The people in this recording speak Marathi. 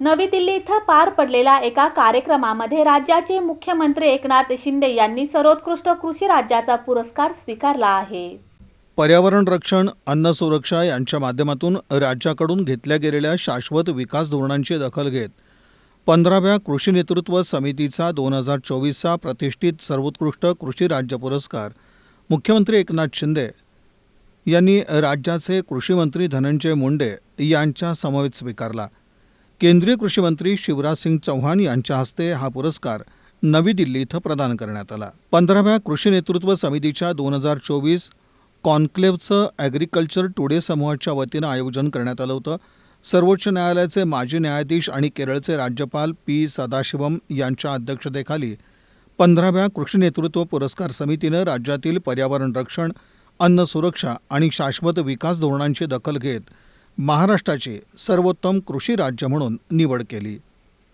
नवी दिल्ली इथं पार पडलेल्या एका कार्यक्रमामध्ये राज्याचे मुख्यमंत्री एकनाथ शिंदे यांनी सर्वोत्कृष्ट कृषी राज्याचा पुरस्कार स्वीकारला आहे. पर्यावरण रक्षण अन्न सुरक्षा यांच्या माध्यमातून राज्याकडून घेतल्या गेलेल्या शाश्वत विकास धोरणांची दखल घेत पंधराव्या कृषी नेतृत्व समितीचा दोन हजार चोवीसचा प्रतिष्ठित सर्वोत्कृष्ट कृषी राज्य पुरस्कार मुख्यमंत्री एकनाथ शिंदे यांनी राज्याचे कृषीमंत्री धनंजय मुंडे यांच्या समवेत स्वीकारला. केंद्रीय कृषी मंत्री शिवराज सिंग चौहान यांच्या हस्ते हा पुरस्कार नवी दिल्ली इथं प्रदान करण्यात आला. पंधराव्या कृषी नेतृत्व समितीच्या दोन हजार चोवीस कॉन्क्लेव्हचं ॲग्रिकल्चर टुडे समूहाच्या वतीनं आयोजन करण्यात आलं होतं. सर्वोच्च न्यायालयाचे माजी न्यायाधीश आणि केरळचे राज्यपाल पी सदाशिवम यांच्या अध्यक्षतेखाली पंधराव्या कृषी नेतृत्व पुरस्कार समितीनं राज्यातील पर्यावरण रक्षण अन्न सुरक्षा आणि शाश्वत विकास धोरणांची दखल घेत महाराष्ट्राची सर्वोत्तम कृषी राज्य म्हणून निवड केली.